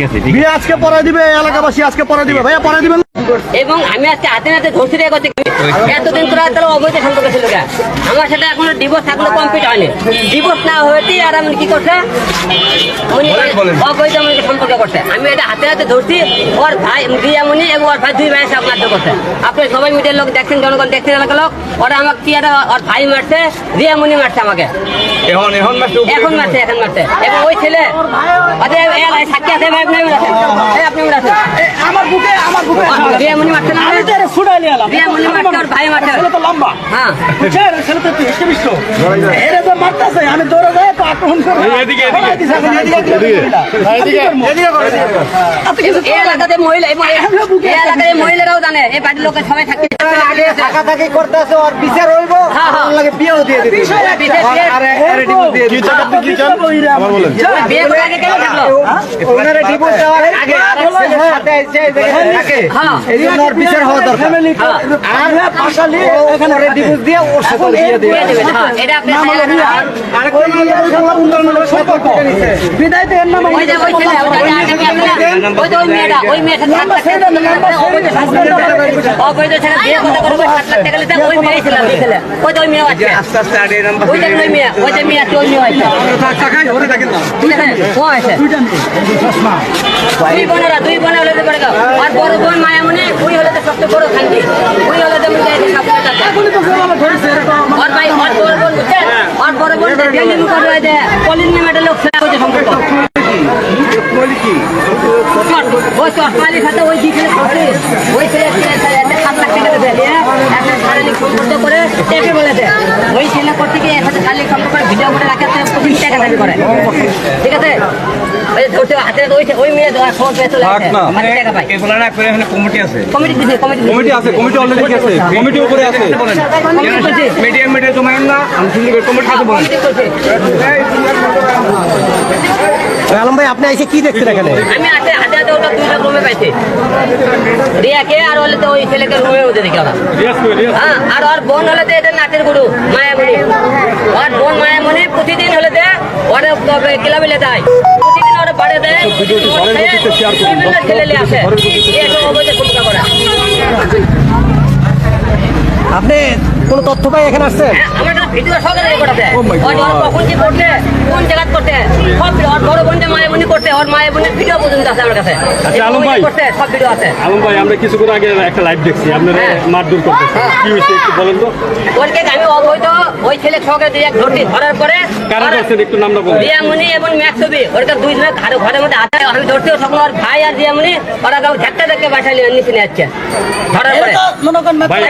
ঠিক আছে। আজকে পরে দিবে এলাকাবাসী আজকে পরে দিবে। ভাইয়া পরে দিবেন এবং আমি আজকে হাতে হাতে ধরছি রে করতে এতদিন তোরা তারা অবৈধ সম্পর্ক ছিল গা। আমার সাথে এখনও ডিভোর্স থাকলে কমপ্লিট হয়নি। ডিভোর্স না হয়েছে আর আমি কি করছে? অবৈধ আমাকে সম্পর্ক করছে। আমি এটা হাতে হাতে ধরছি ওর ভাই রিয়ামণি এবং ওর ভাই দুই ভাই সব মারধর করছে। আপনি সবাই মিডিয়ার লোক দেখছেন জনগণ দেখছেন এলাকার লোক। ওরা আমাকে কি একটা ওর ভাই মারছে রিয়ামণি মারছে আমাকে। এখন এখন মাসে এখন মারছে এখন মারছে। এবং ওই ছেলে এ, সাক্ষী আছে ভাই আপনি আছেন? আপনি আমার বুকে আমার বুকে রিয়ামণি মারছে না আমি তো এটা ছুটাই নিয়ে এলাম। রিয়ামণি মারছে ওর ভাই মারছে ছেলে তো লম্বা। হ্যাঁ। ছেলে তো একটু হিষ্টমিষ্ট এরে তো মারতাছে। মহিলারাও জানে এই বাড়ির লোকের সবাই থাকা করতেছে আর বিচার হইব হ্যাঁ, হ্যাঁ। লাগে বিয়েও দিয়ে দিবি। বিয়ে- আমার এই জায়গায় থাকে হ্যাঁ। হ্যাঁ। সম্পর্ক বিদায় দেন না ওই যে ওই ছেলে ওই যে আগে বিয়ে ওই যে ওই মেয়েটা ওই মেয়েটা সাত লাখ টাকা অবৈধ সম্পর্ক। অবৈধ ছেলে। বিয়ে কথা করবে সাত লাখ টাকা ওই মেয়েই ছিল ছেলে। ওই যে ওই মেয়ে আছে। আস্তে আস্তে আর নাম্বার ওই যে ওই মেয়ে ওই যে মেয়ে আছে ওই মেয়ে আছে। ঠিক আছে ও আছে। দুই বোনেরা দুই বোনে হলে আর বড় বোন মায়ামণি ওই হলে তো সবচেয়ে বড় খান্তি। ওই হলে তো আর বড় বড় বোন দিল্লি মুখ করে দে কলিন মেডেল লোক ওই যে সম্পর্ক ওই চশমালির সাথে ওই দিকে করছে ওই ছেলে সাত লাখ টাকা দেবে সম্পর্ক করে টেপে বলে দেয় ওই ছেলে করতে গিয়ে এর সাথে শারীরিক সম্পর্ক করে ভিডিও করে রাখে টাকা দাবি করে। ঠিক আছে? ওই ধরতে হাতে ওই ওই মেয়ে দেওয়া ফোন পেয়ে চলে আসে মানে টাকা পায় এগুলো না করে এখানে কমিটি আছে। কমিটি দিছে কমিটি কমিটি আছে কমিটি অলরেডি আছে কমিটি উপরে আছে। কমিটি করছে মিডিয়া মিডিয়া জমা না আমি শুনলি কমিটি আছে বলেন। কমিটি করছে আলম ভাই আপনি এসে কি দেখছেন এখানে? ওটা দুইটা রুমে পাইছি। রিয়াকে আর হলে তো ওই ছেলেকে রুমে ওদের দেখে ওরা হ্যাঁ আর ওর বোন হলে তো এদের নাচের গুরু মায়ামণি। ওর বোন মায়ামণি প্রতিদিন হলে দে ওরে ক্লাবে দেয়। প্রতিদিন ওরে বাড়ে দেয় বিভিন্ন ছেলে আসে। অবৈধ আপনি কোনো তথ্য পাই এখানে আসছেন হ্যাঁ, আমার ভিডিও সহকারে রেকর্ড আছে। ওর ওর কখন কি করছে কোন জায়গা করতে সব ওর বড় বোন যে মায়ামণি করতে ওর মায়ামণির ভিডিও পর্যন্ত আছে আমার কাছে। আচ্ছা, আলম ভাই। করতে সব ভিডিও আছে। আলম ভাই আমরা কিছুক্ষণ আগে একটা লাইভ দেখছি। আপনারা হ্যাঁ। মারধর করতেছে কি হয়েছে একটু বলেন তো। ওরকে আমি অবৈধ ওই ছেলে সহকারে দিয়ে ধরছি ধরার পরে কারা ওরা- একটু নামটা বলেন। রিয়ামণি এবং ম্যাক্সবি ওরকে দুই ঘরে ঘরের মধ্যে আমি তখন ওর ভাই আর রিয়ামণি ওরা কেউ ধাক্কা ধাক্কা বাসায় নিয়ে যাচ্ছে ধরার পরে। মনে করেন ভাই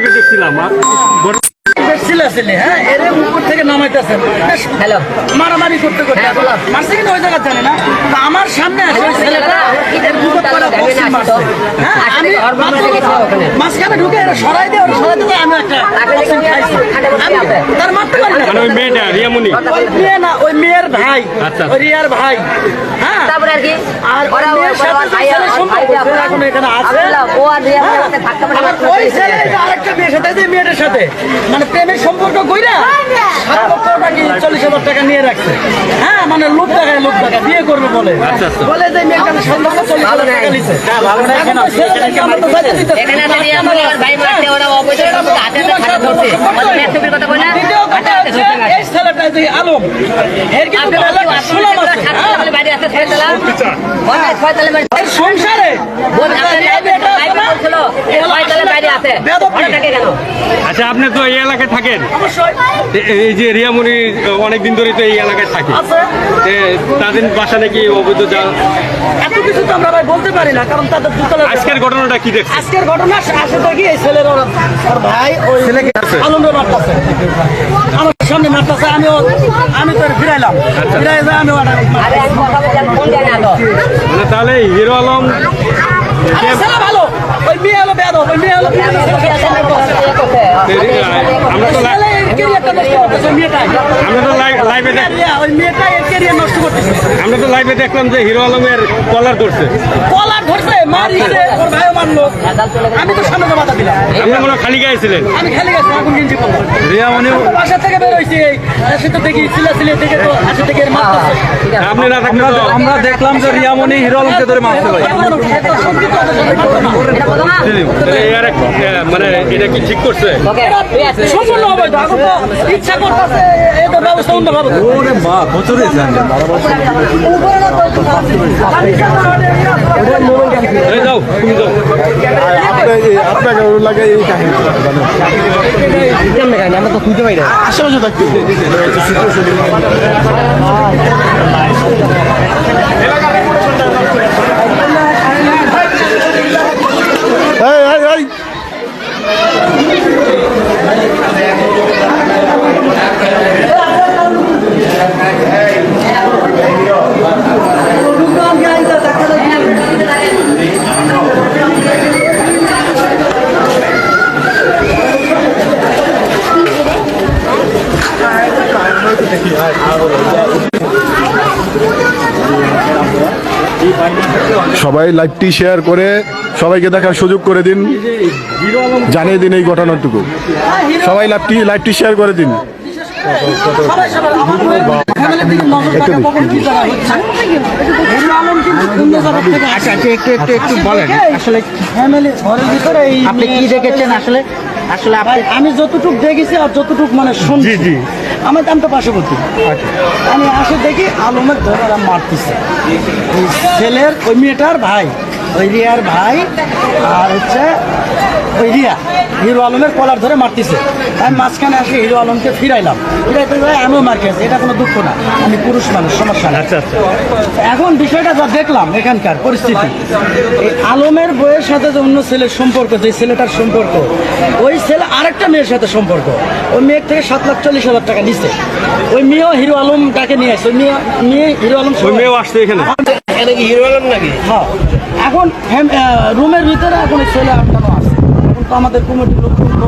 আগে দেখছিলাম হ্যাঁ? এর উপর থেকে নামাইতেছে। হ্যালো। মারামারি করতে করতে। হ্যাঁ, মারছে কিন্তু ওই জায়গা জানে না। তো আমার সামনে আসে ওই ছেলেটা হ্যাঁ আমি মাঝখানে ঢুকে এরা সরাই দিয়ে ওরা সরাই দিয়ে আমি একটা তার মারতে পারি না। মানে ওই মেয়েটা রিয়ামণি? ওই মেয়ে না ওই মেয়ের ভাই। আচ্ছা। ওই রিয়ার ভাই। হ্যাঁ? তারপরে আর কি? আর ওরা মেয়ের সাথে ওর যে ভাই আর ছেলে সম্পর্ক, এখন এখানে আছে। ও আর রিয়ামণির সাথে ধাক্কা মারা ওই ছেলে আরেকটা মেয়ের সাথে যে মেয়েটার সাথে। মানে প্রেমের সম্পর্ক কইরা টাকা চল্লিশ হাজার টাকা নিয়ে রাখছে। হ্যাঁ মানে লোক দেখায় লোক দেখায় বিয়ে করবে বলে। আচ্ছা, আচ্ছা। বলে যে মেয়েটা লক্ষ চল্লিশ হাজার টাকা নিছে। না। এখানে ভাই ওরা অবৈধ হাতে হাতে খারাপ কথা বলে দ্বিতীয় হাতে কথা হাতে হচ্ছে, ধরছে এই ছেলেটা যে আলম এর কিন্তু ভালো একটা সুনাম আছে? বাড়ি আছে ছয়তলা। ওই ছয়তলা বাড়ি এর সংসারে বোন আপনার এই মেয়েটা আছে না? বলছিল এই ছয়তলা বাড়ি আছে। বেয়াদবি। ওরা থাকে কেন আচ্ছা আপনি তো এই এলাকায় থাকেন? এই যে রিয়ামণি অনেকদিন ধরে তো এই এলাকায় থাকে। তাদের বাসা নাকি অবৈধ যা এত কিছু তো আমরা ভাই বলতে পারি না কারণ তাদের দুতলা আজকের ঘটনাটা কি দেখছেন? আজকের ঘটনা আসে তো কি এই ছেলের ভাই ওই ছেলেকে আনন্দ মারতাছে। সামনে মারতাছে আমি আমি তো ফিরাইলাম। ফিরাই যা আমি মানে তাহলে হিরো আলম ভালো। ওই মেয়ে হলো বেদ ওই মেয়ে হলো। আমরা তো লাইভ ওই মেয়েটা এর নষ্ট করতেছে আমরা তো লাইভে দেখলাম যে হিরো আলমের কলার করছে কলার ধরছে মারিছে ওর ভাইও মারলো আমি তো সামনে বাধা দিলাম। আপনি মনে খালি গায়ে ছিলেন? আমি খেলে গেছি এখন গেঞ্জি পরলাম রিয়ামণি বাসা থেকে বের হয়েছি সে তো দেখি চিলা চিলে দেখে তো হাসি থেকে এর মারতেছে আপনি না থাকলে তো আমরা দেখলাম যে রিয়ামণি হিরো আলমকে ধরে। এটা এক- আহ, মানে এটা কি ঠিক করছে। সম্পূর্ণ অবৈধ। ইচ্ছা করতেছে এদের ব্যবস্থা অন্য ভাবে। ওরে মা বছরে জান এই যাও তুমি যাও আপনাকে লাগে এই কাহিনী আমরা তো খুঁজে পাই না আশেপাশে থাকতে এই এই এই সবাই লাইভটি শেয়ার করে সবাইকে দেখার সুযোগ করে দিন। জানিয়ে দিন এই ঘটনাটুকু। সবাই লাইভটি লাইভটি শেয়ার করে দিন। আচ্ছা একটু একটু একটু বলেন। আসলে ফ্যামিলি ঘরের ভিতরে এই আপনি কি দেখেছেন আসলে? আসলে আপনি আমি যতটুক দেখেছি আর যতটুক মানে শুনছি। আমি দামটা পার্শ্ববর্তী। আমি আসে দেখি আলমের ধরে মারতেছে। ছেলের ওই মেয়েটার ভাই। ওই রিয়ার ভাই আর হচ্ছে ওই রিয়া হিরো আলমের কলার ধরে মারতেছে। আমি মাঝখানে আসে হিরো আলমকে ফিরাইলাম। ফিরাইতে ভাই আমিও মার খেয়েছি এটা কোনো দুঃখ না। আমি পুরুষ মানুষ সমস্যা না আচ্ছা আচ্ছা। এখন বিষয়টা যা দেখলাম এখানকার পরিস্থিতি এই আলমের বইয়ের সাথে যে অন্য ছেলের সম্পর্ক যে ছেলেটার সম্পর্ক ওই ছেলে আরেকটা মেয়ের সাথে সম্পর্ক। ওই মেয়ের থেকে সাত লাখ চল্লিশ হাজার টাকা নিচ্ছে ওই মেয়েও হিরো আলম তাকে নিয়ে আসছে মেয়ে মেয়ে হিরো আলম মেয়েও আসছে এখানে? হ্যাঁ। এখন রুমের ভিতরে এখন ছেলে আটকানো আছে? এখন তো আমাদের কমিটির লোক ফেসলা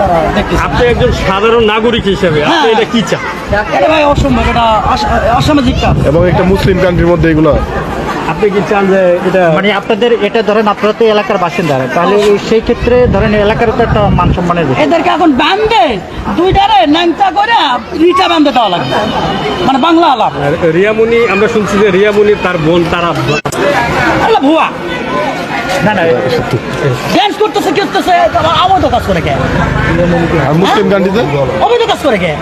তারা দেখতেছে। আপনি একজন সাধারণ নাগরিক হিসেবে আপনি হ্যাঁ। এটা কি চান? এটা ভাই অসম্ভব এটা অসামাজিক কাজ। এবং একটা মুসলিম কান্ট্রির মধ্যে এগুলো আপনি কি চান যে এটা মানে আপনাদের এটা ধরেন আপনারা তো এলাকার বাসিন্দা তাহলে সেই ক্ষেত্রে ধরেন এলাকার তো একটা মান সম্মানের এদেরকে এখন বান্ধে দুইটারে ন্যাংটা করে রিচা বান্ধে দেওয়া লাগবে। মানে বাংলা আলাপ। আর আমরা শুনছি যে রিয়ামণি তার বোন তারা আল্লাহ ভুয়া। না না ড্যান্স করতেছে কি করতেছে অবৈধ কাজ করে কে? মুসলিম কান্ট্রিতে অবৈধ কাজ করে কে?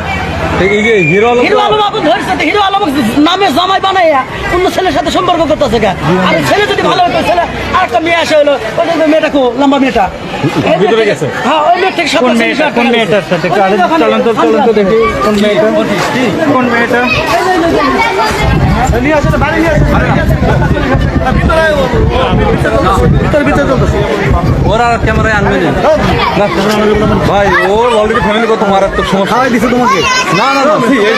এই যে হিরো আলম হিরো আলম আপনি ধরছে হিরো আলম নামে জামাই বানাইয়া অন্য ছেলের সাথে সম্পর্ক করতেছে কে? আর ছেলে যদি ভালো হতো ছেলে আর একটা মেয়ে আসে হলো ওই মেয়েটা কো লম্বা মেয়েটা। ভিতরে গেছে? হ্যাঁ ওই মেয়ে কোন মেয়েটার সাথে চলন্ত চলন্ত দেখি কোন কোন মেয়েটা? ওরা আর ক্যামেরায় আনবে না। ভাই ওর অলরেডি ফ্যামিলি কত মারাত্মক সমস্যা। দিছে তোমাকে। না না না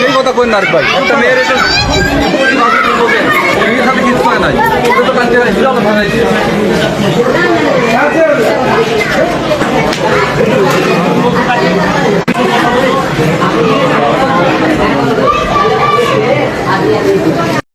এই কথা কই না ভাই একটা মেয়ের